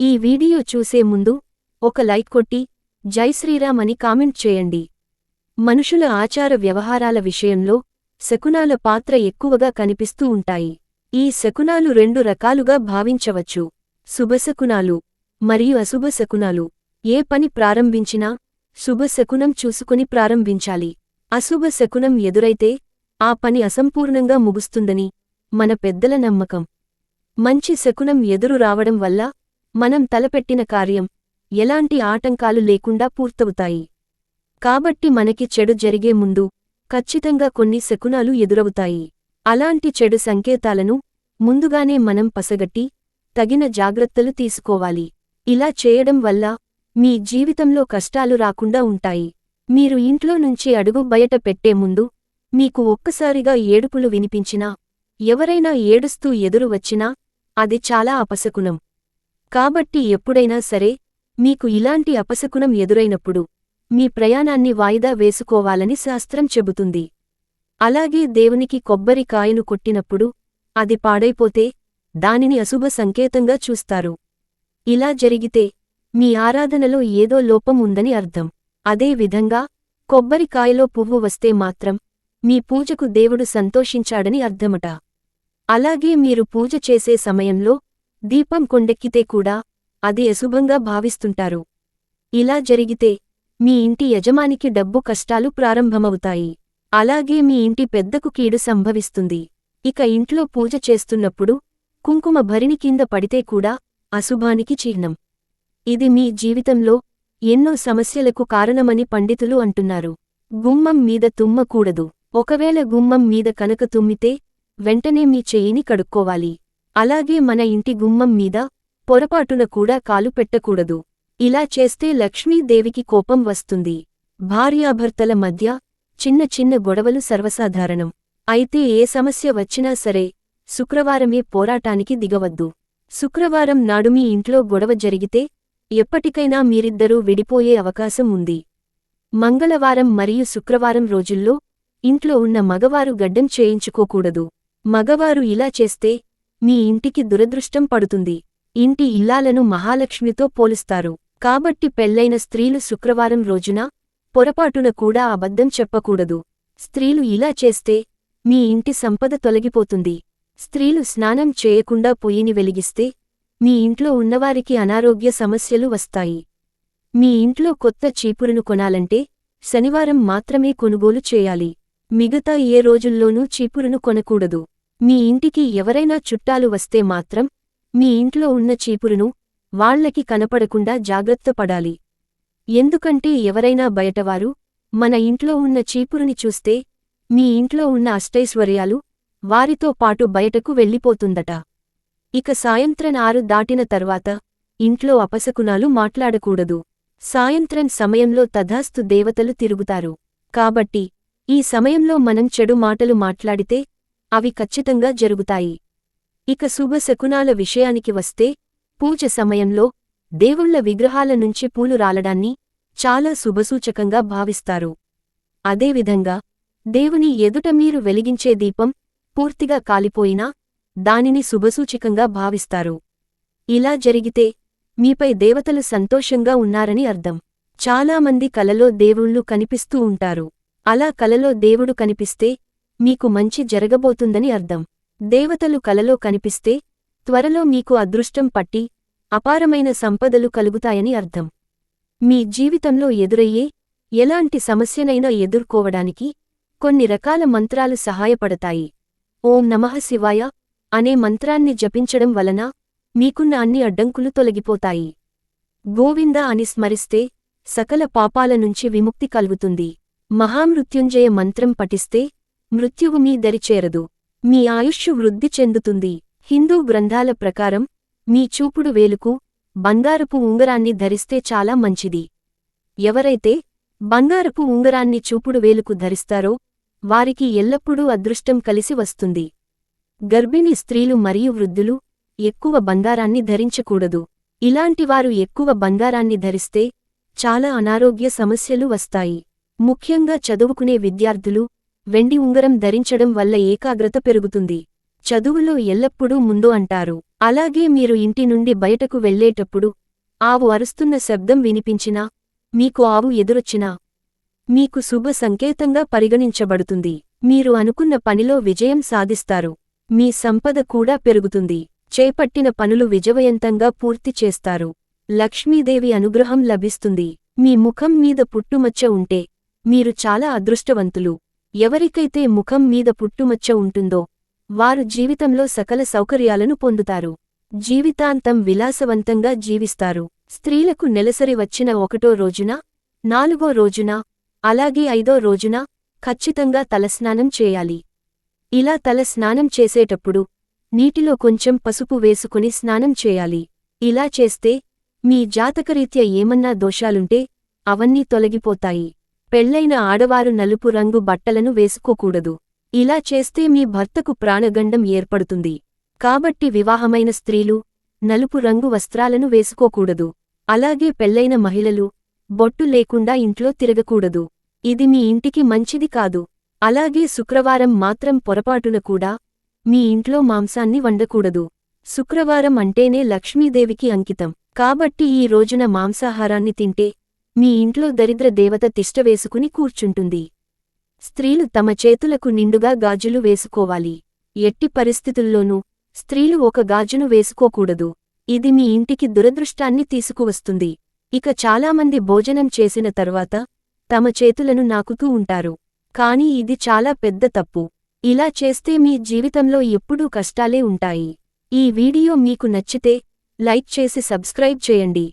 ఈ వీడియో చూసే ముందు ఒక లైక్ కొట్టి జై శ్రీరామ్ అని కామెంట్ చేయండి. మనుషుల ఆచార వ్యవహారాల విషయంలో శకునాల పాత్ర ఎక్కువగా కనిపిస్తూ ఉంటాయి. ఈ శకునాలు రెండు రకాలుగా భావించవచ్చు. శుభశకునాలు మరియు అశుభ శకునాలు. ఏ పని ప్రారంభించినా శుభశకునం చూసుకుని ప్రారంభించాలి. అశుభ శకునం ఎదురైతే ఆ పని అసంపూర్ణంగా ముగుస్తుందని మన పెద్దల నమ్మకం. మంచి శకునం ఎదురు రావడం వల్ల మనం తలపెట్టిన కార్యం ఎలాంటి ఆటంకాలు లేకుండా పూర్తవుతాయి. కాబట్టి మనకి చెడు జరిగే ముందు ఖచ్చితంగా కొన్ని శకునాలు ఎదురవుతాయి. అలాంటి చెడు సంకేతాలను ముందుగానే మనం పసగట్టి తగిన జాగ్రత్తలు తీసుకోవాలి. ఇలా చేయడం వల్ల మీ జీవితంలో కష్టాలు రాకుండా ఉంటాయి. మీరు ఇంట్లో నుంచి అడుగు బయట పెట్టే ముందు మీకు ఒక్కసారిగా ఏడుపులు వినిపించినా ఎవరైనా ఏడుస్తూ ఎదురు వచ్చినా అది చాలా అపశకునం. కాబట్టి ఎప్పుడైనా సరే మీకు ఇలాంటి అపశకునం ఎదురైనప్పుడు మీ ప్రయాణాన్ని వాయిదా వేసుకోవాలని శాస్త్రం చెబుతుంది. అలాగే దేవునికి కొబ్బరి కాయను కొట్టినప్పుడు అది పాడైపోతే దానిని అశుభ సంకేతంగా చూస్తారు. ఇలా జరిగితే మీ ఆరాధనలో ఏదో లోపం ఉందని అర్థం. అదే విధంగా కొబ్బరికాయలో పువ్వు వస్తే మాత్రం మీ పూజకు దేవుడు సంతోషించాడని అర్థమట. అలాగే మీరు పూజ చేసే సమయంలో దీపం కొండెక్కితే కూడా అది అశుభంగా భావిస్తుంటారు. ఇలా జరిగితే మీ ఇంటి యజమానికి డబ్బు కష్టాలు ప్రారంభమవుతాయి. అలాగే మీ ఇంటి పెద్దకు కీడు సంభవిస్తుంది. ఇక ఇంట్లో పూజ చేస్తున్నప్పుడు కుంకుమ భరిణి కింద పడితే కూడా అశుభానికి చిహ్నం. ఇది మీ జీవితంలో ఎన్నో సమస్యలకు కారణమని పండితులు అంటున్నారు. గుమ్మం మీద తుమ్మకూడదు. ఒకవేళ గుమ్మం మీద కనుక తుమ్మితే వెంటనే మీ చెయ్యిని కడుక్కోవాలి. అలాగే మన ఇంటి గుమ్మం మీద పొరపాటున కూడా కాలు పెట్టకూడదు. ఇలా చేస్తే లక్ష్మీదేవికి కోపం వస్తుంది. భార్యాభర్తల మధ్య చిన్న చిన్న గొడవలు సర్వసాధారణం. అయితే ఏ సమస్య వచ్చినా సరే శుక్రవారమే పోరాటానికి దిగవద్దు. శుక్రవారం నాడు మీ ఇంట్లో గొడవ జరిగితే ఎప్పటికైనా మీరిద్దరూ విడిపోయే అవకాశం ఉంది. మంగళవారం మరియు శుక్రవారం రోజుల్లో ఇంట్లో ఉన్న మగవారు గడ్డం చేయించుకోకూడదు. మగవారు ఇలా చేస్తే మీ ఇంటికి దురదృష్టం పడుతుంది. ఇంటి ఇల్లాలను మహాలక్ష్మితో పోలుస్తారు. కాబట్టి పెళ్ళైన స్త్రీలు శుక్రవారం రోజున పొరపాటున కూడా అబద్ధం చెప్పకూడదు. స్త్రీలు ఇలా చేస్తే మీ ఇంటి సంపద తొలగిపోతుంది. స్త్రీలు స్నానం చేయకుండా పొయ్యిని వెలిగిస్తే మీ ఇంట్లో ఉన్నవారికి అనారోగ్య సమస్యలు వస్తాయి. మీ ఇంట్లో కొత్త చీపురును కొనాలంటే శనివారం మాత్రమే కొనుగోలు చేయాలి. మిగతా ఏ రోజుల్లోనూ చీపురును కొనకూడదు. మీ ఇంటికి ఎవరైనా చుట్టాలు వస్తే మాత్రం మీ ఇంట్లో ఉన్న చీపురును వాళ్ళకి కనపడకుండా జాగ్రత్త పడాలి. ఎందుకంటే ఎవరైనా బయటవారు మన ఇంట్లో ఉన్న చీపురుని చూస్తే మీ ఇంట్లో ఉన్న అష్టైశ్వర్యాలు వారితో పాటు బయటకు వెళ్ళిపోతుందట. ఇక సాయంత్రం ఆరు దాటిన తర్వాత ఇంట్లో అపశకునాలు మాట్లాడకూడదు. సాయంత్రం సమయంలో తధాస్తు దేవతలు తిరుగుతారు. కాబట్టి ఈ సమయంలో మనం చెడు మాటలు మాట్లాడితే అవి ఖచ్చితంగా జరుగుతాయి. ఇక శుభ శకునాల విషయానికి వస్తే పూజ సమయంలో దేవుళ్ళ విగ్రహాల నుంచి పూలు రాలడాన్ని చాలా శుభసూచకంగా భావిస్తారు. అదేవిధంగా దేవుని ఎదుట మీరు వెలిగించే దీపం పూర్తిగా కాలిపోయినా దానిని శుభసూచకంగా భావిస్తారు. ఇలా జరిగితే మీపై దేవతలు సంతోషంగా ఉన్నారని అర్థం. చాలామంది కలలో దేవుళ్ళు కనిపిస్తూ ఉంటారు. అలా కలలో దేవుడు కనిపిస్తే మీకు మంచి జరగబోతుందని అర్థం. దేవతలు కలలో కనిపిస్తే త్వరలో మీకు అదృష్టం పట్టి అపారమైన సంపదలు కలుగుతాయని అర్థం. మీ జీవితంలో ఎదురయ్యే ఎలాంటి సమస్యనైనా ఎదుర్కోవడానికి కొన్ని రకాల మంత్రాలు సహాయపడతాయి. ఓం నమః శివాయ అనే మంత్రాన్ని జపించడం వలన మీకున్న అన్ని అడ్డంకులు తొలగిపోతాయి. గోవింద అని స్మరిస్తే సకల పాపాల నుంచి విముక్తి కలుగుతుంది. మహామృత్యుంజయ మంత్రం పఠిస్తే మృత్యువు మీ దరిచేరదు. మీ ఆయుష్షు వృద్ధి చెందుతుంది. హిందూ గ్రంథాల ప్రకారం మీ చూపుడు వేలుకు బంగారపు ఉంగరాన్ని ధరిస్తే చాలా మంచిది. ఎవరైతే బంగారపు ఉంగరాన్ని చూపుడు వేలుకు ధరిస్తారో వారికి ఎల్లప్పుడూ అదృష్టం కలిసి వస్తుంది. గర్భిణీ స్త్రీలు మరియు వృద్ధులు ఎక్కువ బంగారాన్ని ధరించకూడదు. ఇలాంటివారు ఎక్కువ బంగారాన్ని ధరిస్తే చాలా అనారోగ్య సమస్యలు వస్తాయి. ముఖ్యంగా చదువుకునే విద్యార్థులు వెండి ఉంగరం ధరించడం వల్ల ఏకాగ్రత పెరుగుతుంది. చదువులో ఎల్లప్పుడూ ముందు అంటారు. అలాగే మీరు ఇంటి నుండి బయటకు వెళ్ళేటప్పుడు ఆవు అరుస్తున్న శబ్దం వినిపించినా మీకు ఆవు ఎదురొచ్చినా మీకు శుభ సంకేతంగా పరిగణించబడుతుంది. మీరు అనుకున్న పనిలో విజయం సాధిస్తారు. మీ సంపద కూడా పెరుగుతుంది. చేపట్టిన పనులు విజయవంతంగా పూర్తి చేస్తారు. లక్ష్మీదేవి అనుగ్రహం లభిస్తుంది. మీ ముఖం మీద పుట్టుమచ్చ ఉంటే మీరు చాలా అదృష్టవంతులు. ఎవరికైతే ముఖం మీద పుట్టుమచ్చ ఉంటుందో వారు జీవితంలో సకల సౌకర్యాలను పొందుతారు. జీవితాంతం విలాసవంతంగా జీవిస్తారు. స్త్రీలకు నెలసరి వచ్చిన ఒకటో రోజున నాలుగో రోజున అలాగే ఐదో రోజున ఖచ్చితంగా తలస్నానం చేయాలి. ఇలా తల స్నానం చేసేటప్పుడు నీటిలో కొంచెం పసుపు వేసుకుని స్నానం చేయాలి. ఇలా చేస్తే మీ జాతకరీత్యా ఏమన్నా దోషాలుంటే అవన్నీ తొలగిపోతాయి. పెళ్ళైన ఆడవారు నలుపు రంగు బట్టలను వేసుకోకూడదు. ఇలా చేస్తే మీ భర్తకు ప్రాణగండం ఏర్పడుతుంది. కాబట్టి వివాహమైన స్త్రీలు నలుపు రంగు వస్త్రాలను వేసుకోకూడదు. అలాగే పెళ్ళైన మహిళలు బొట్టు లేకుండా ఇంట్లో తిరగకూడదు. ఇది మీ ఇంటికి మంచిది కాదు. అలాగే శుక్రవారం మాత్రం పొరపాటున కూడా మీ ఇంట్లో మాంసాన్ని వండకూడదు. శుక్రవారం అంటేనే లక్ష్మీదేవికి అంకితం. కాబట్టి ఈ రోజున మాంసాహారాన్ని తింటే మీ ఇంట్లో దరిద్ర దేవత తిష్టవేసుకుని కూర్చుంటుంది. స్త్రీలు తమ చేతులకు నిండుగా గాజులు వేసుకోవాలి. ఎట్టి పరిస్థితుల్లోనూ స్త్రీలు ఒక గాజును వేసుకోకూడదు. ఇది మీ ఇంటికి దురదృష్టాన్ని తీసుకువస్తుంది. ఇక చాలామంది భోజనం చేసిన తరువాత తమ చేతులను నాకుతూ ఉంటారు. కాని ఇది చాలా పెద్ద తప్పు. ఇలా చేస్తే మీ జీవితంలో ఎప్పుడూ కష్టాలే ఉంటాయి. ఈ వీడియో మీకు నచ్చితే లైక్ చేసి సబ్స్క్రైబ్ చేయండి.